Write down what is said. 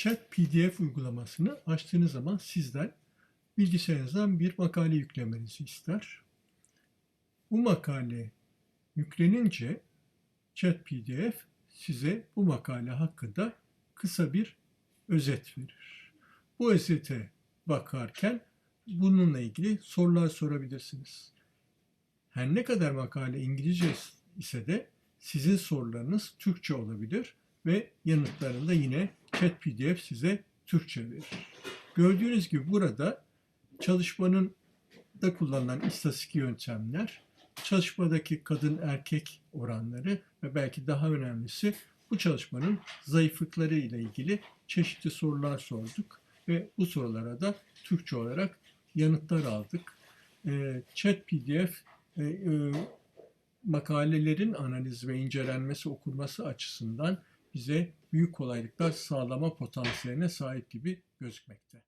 Chat PDF uygulamasını açtığınız zaman sizden bilgisayarınızdan bir makale yüklemenizi ister. Bu makale yüklenince Chat PDF size bu makale hakkında kısa bir özet verir. Bu özete bakarken bununla ilgili sorular sorabilirsiniz. Her ne kadar makale İngilizce ise de sizin sorularınız Türkçe olabilir ve yanıtlarını da yine Chat PDF size Türkçe verir. Gördüğünüz gibi burada çalışmanın da kullanılan istatistik yöntemler, çalışmadaki kadın erkek oranları ve belki daha önemlisi bu çalışmanın zayıflıkları ile ilgili çeşitli sorular sorduk ve bu sorulara da Türkçe olarak yanıtlar aldık. Ee, Chat PDF e, e, makalelerin analizi ve incelenmesi, okunması açısından bize büyük kolaylıklar sağlama potansiyeline sahip gibi gözükmekte.